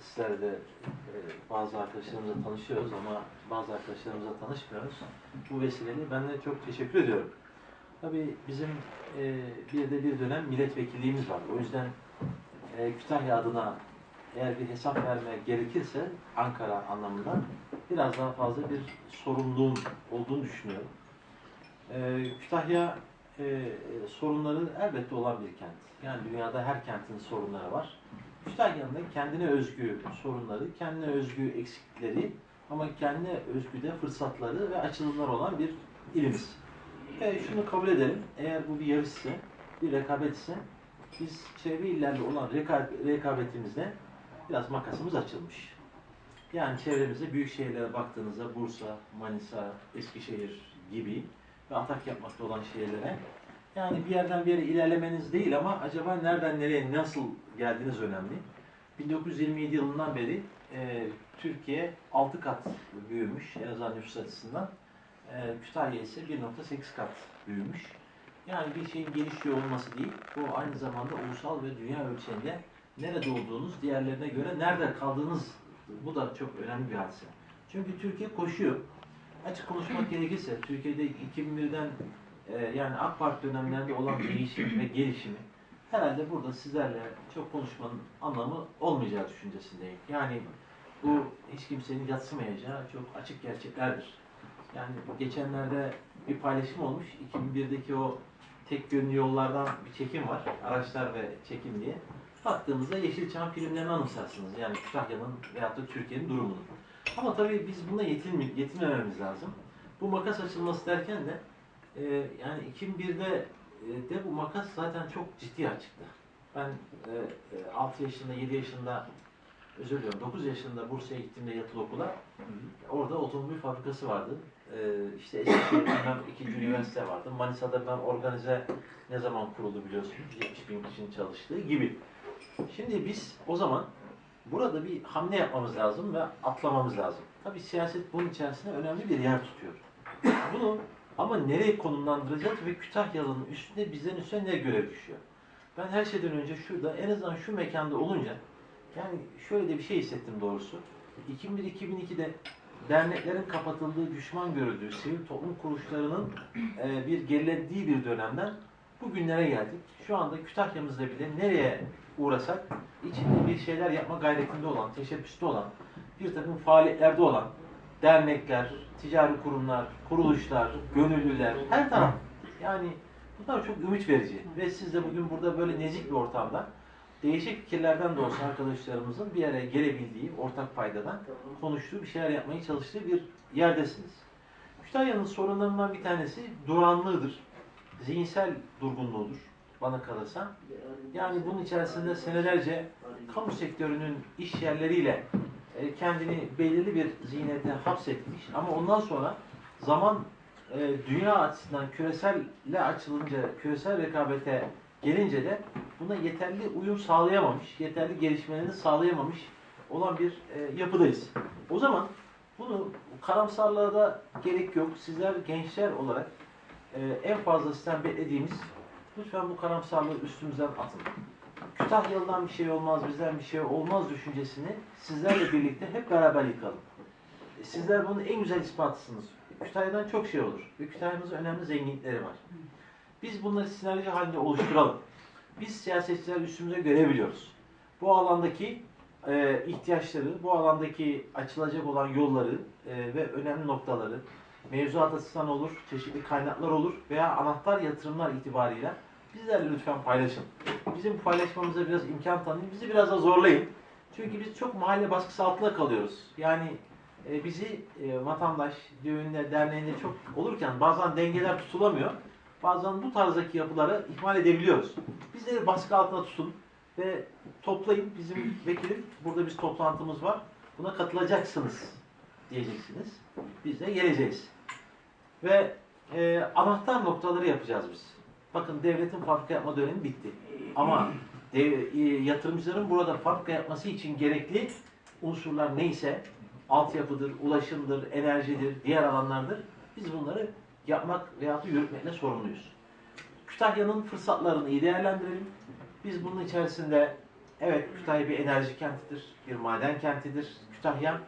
sizlerle e, bazı arkadaşlarımızla tanışıyoruz ama bazı arkadaşlarımızla tanışmıyoruz. Bu vesileyle ben de çok teşekkür ediyorum. Tabii bizim e, bir de bir dönem milletvekilliğimiz var. O yüzden e, Kütahya adına eğer bir hesap verme gerekirse Ankara anlamında biraz daha fazla bir sorumluluğum olduğunu düşünüyorum. E, Kütahya e, sorunları elbette olan bir kent. Yani dünyada her kentin sorunları var. Da kendine özgü sorunları, kendine özgü eksiklikleri ama kendine özgü de fırsatları ve açılımlar olan bir ilimiz. E, şunu kabul edelim, eğer bu bir yarışsa, bir rekabetse biz çevre illerle olan reka rekabetimizde biraz makasımız açılmış. Yani çevremizde büyük şehirlere baktığınızda Bursa, Manisa, Eskişehir gibi ve atak yapmakta olan şehirlere yani bir yerden bir yere ilerlemeniz değil ama acaba nereden nereye nasıl geldiğiniz önemli. 1927 yılından beri e, Türkiye 6 kat büyümüş en azından nüfus açısından. E, Kütahya ise 1.8 kat büyümüş. Yani bir şeyin gelişiyor olması değil, bu aynı zamanda ulusal ve dünya ölçeğinde nerede olduğunuz, diğerlerine göre nerede kaldığınız bu da çok önemli bir hadise. Çünkü Türkiye koşuyor. Açık konuşmak gerekirse Türkiye'de 2001'den e, yani AK Parti dönemlerinde olan değişim ve gelişimi herhalde burada sizlerle çok konuşmanın anlamı olmayacağı düşüncesindeyim. Yani bu hiç kimsenin yatsımayacağı çok açık gerçeklerdir. Yani geçenlerde bir paylaşım olmuş. 2001'deki o tek yönlü yollardan bir çekim var. Araçlar ve çekim diye. Baktığımızda Yeşilçam filmlerini anımsarsınız. Yani Kütahya'nın veyahut da Türkiye'nin durumunu. Ama tabii biz buna yetinme, yetinmememiz lazım. Bu makas açılması derken de e, yani 2001'de e, de bu makas zaten çok ciddi açıktı. Ben e, e, 6 yaşında, 7 yaşında özür diliyorum 9 yaşında Bursa'ya gittiğimde yatılı okula orada otomobil fabrikası vardı. E, işte Eskişehir'de ikinci üniversite vardı. Manisa'da ben organize ne zaman kuruldu biliyorsunuz. 70 bin kişinin çalıştığı gibi. Şimdi biz o zaman burada bir hamle yapmamız lazım ve atlamamız lazım. Tabii siyaset bunun içerisinde önemli bir yer tutuyor. Bunu ama nereye konumlandıracağız ve Kütahyalı'nın üstünde bizden üstüne ne görev düşüyor? Ben her şeyden önce şurada en azından şu mekanda olunca yani şöyle de bir şey hissettim doğrusu. 2001-2002'de derneklerin kapatıldığı, düşman görüldüğü, sivil toplum kuruluşlarının e, bir gerilediği bir dönemden bugünlere geldik. Şu anda Kütahya'mızda bile nereye uğrasak içinde bir şeyler yapma gayretinde olan, teşebbüste olan, bir takım faaliyetlerde olan dernekler, ticari kurumlar, kuruluşlar, gönüllüler, her taraf. Yani bunlar çok ümit verici. Ve siz de bugün burada böyle nezik bir ortamda değişik fikirlerden de olsa arkadaşlarımızın bir araya gelebildiği, ortak paydadan konuştuğu bir şeyler yapmaya çalıştığı bir yerdesiniz. Kütahya'nın sorunlarından bir tanesi durağanlığıdır. Zihinsel durgunluğudur bana kalırsa. Yani bunun içerisinde senelerce kamu sektörünün iş yerleriyle e, kendini belirli bir zihniyete hapsetmiş ama ondan sonra zaman e, dünya açısından küreselle açılınca, küresel rekabete gelince de buna yeterli uyum sağlayamamış, yeterli gelişmelerini sağlayamamış olan bir e, yapıdayız. O zaman bunu karamsarlığa da gerek yok. Sizler gençler olarak en fazla sizden beklediğimiz lütfen bu karamsarlığı üstümüzden atın. Kütahyalı'dan bir şey olmaz, bizden bir şey olmaz düşüncesini sizlerle birlikte hep beraber yıkalım. Sizler bunun en güzel ispatısınız. Kütahya'dan çok şey olur. Ve Kütahya'mızın önemli zenginlikleri var. Biz bunları sinerji halinde oluşturalım. Biz siyasetçiler üstümüze görebiliyoruz. Bu alandaki e, ihtiyaçları, bu alandaki açılacak olan yolları e, ve önemli noktaları mevzuat açısından olur, çeşitli kaynaklar olur veya anahtar yatırımlar itibariyle bizlerle lütfen paylaşın. Bizim paylaşmamıza biraz imkan tanıyın, bizi biraz da zorlayın. Çünkü biz çok mahalle baskısı altında kalıyoruz. Yani e, bizi e, vatandaş düğünde, derneğinde çok olurken bazen dengeler tutulamıyor. Bazen bu tarzdaki yapıları ihmal edebiliyoruz. Bizleri baskı altında tutun ve toplayın. Bizim vekilim, burada biz toplantımız var. Buna katılacaksınız diyeceksiniz. Biz de geleceğiz. Ve e, anahtar noktaları yapacağız biz. Bakın devletin fabrika yapma dönemi bitti. Ama dev, e, yatırımcıların burada fabrika yapması için gerekli unsurlar neyse altyapıdır, ulaşımdır, enerjidir, diğer alanlardır. Biz bunları yapmak veya da yürütmekle sorumluyuz. Kütahya'nın fırsatlarını iyi değerlendirelim. Biz bunun içerisinde evet Kütahya bir enerji kentidir, bir maden kentidir. Kütahya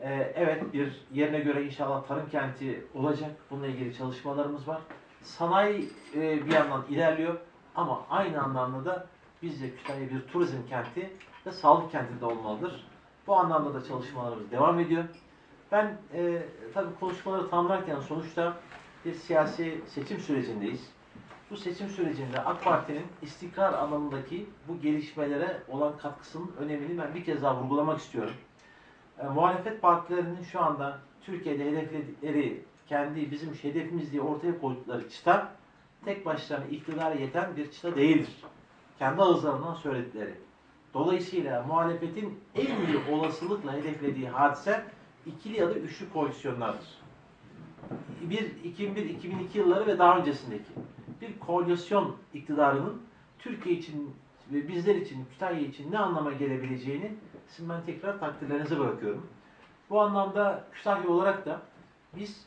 e, evet bir yerine göre inşallah tarım kenti olacak. Bununla ilgili çalışmalarımız var. Sanayi e, bir yandan ilerliyor ama aynı anlamda da bizce Kütahya bir turizm kenti ve sağlık kenti de olmalıdır. Bu anlamda da çalışmalarımız devam ediyor. Ben e, tabii konuşmaları tamamlarken sonuçta bir siyasi seçim sürecindeyiz. Bu seçim sürecinde AK Parti'nin istikrar anlamındaki bu gelişmelere olan katkısının önemini ben bir kez daha vurgulamak istiyorum. E, muhalefet partilerinin şu anda Türkiye'de hedefledikleri, kendi bizim hedefimiz diye ortaya koydukları çıta tek başlarına iktidara yeten bir çıta değildir. Kendi ağızlarından söyledikleri. Dolayısıyla muhalefetin en büyük olasılıkla hedeflediği hadise ikili ya da üçlü koalisyonlardır. Bir 2001-2002 yılları ve daha öncesindeki bir koalisyon iktidarının Türkiye için ve bizler için, Kütahya için ne anlama gelebileceğini sizin ben tekrar takdirlerinize bırakıyorum. Bu anlamda Kütahya olarak da biz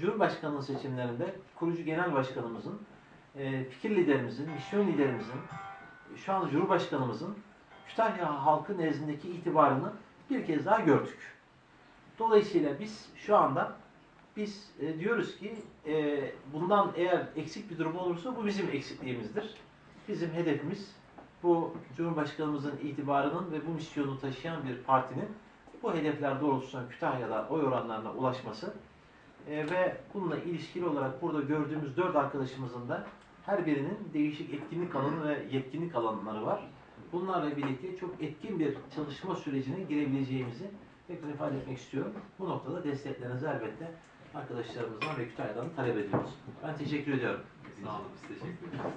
Cumhurbaşkanlığı seçimlerinde kurucu genel başkanımızın, e, fikir liderimizin, misyon liderimizin, şu an Cumhurbaşkanımızın Kütahya halkı nezdindeki itibarını bir kez daha gördük. Dolayısıyla biz şu anda biz e, diyoruz ki e, bundan eğer eksik bir durum olursa bu bizim eksikliğimizdir. Bizim hedefimiz bu Cumhurbaşkanımızın itibarının ve bu misyonu taşıyan bir partinin bu hedefler doğrultusunda Kütahya'da oy oranlarına ulaşması e, ve bununla ilişkili olarak burada gördüğümüz dört arkadaşımızın da her birinin değişik etkinlik alanı ve yetkinlik alanları var. Bunlarla birlikte çok etkin bir çalışma sürecine girebileceğimizi tekrar ifade etmek istiyorum. Bu noktada desteklerinizi elbette arkadaşlarımızdan ve Kütahya'dan talep ediyoruz. Ben teşekkür ediyorum. Sağ olun, biz teşekkür ederiz.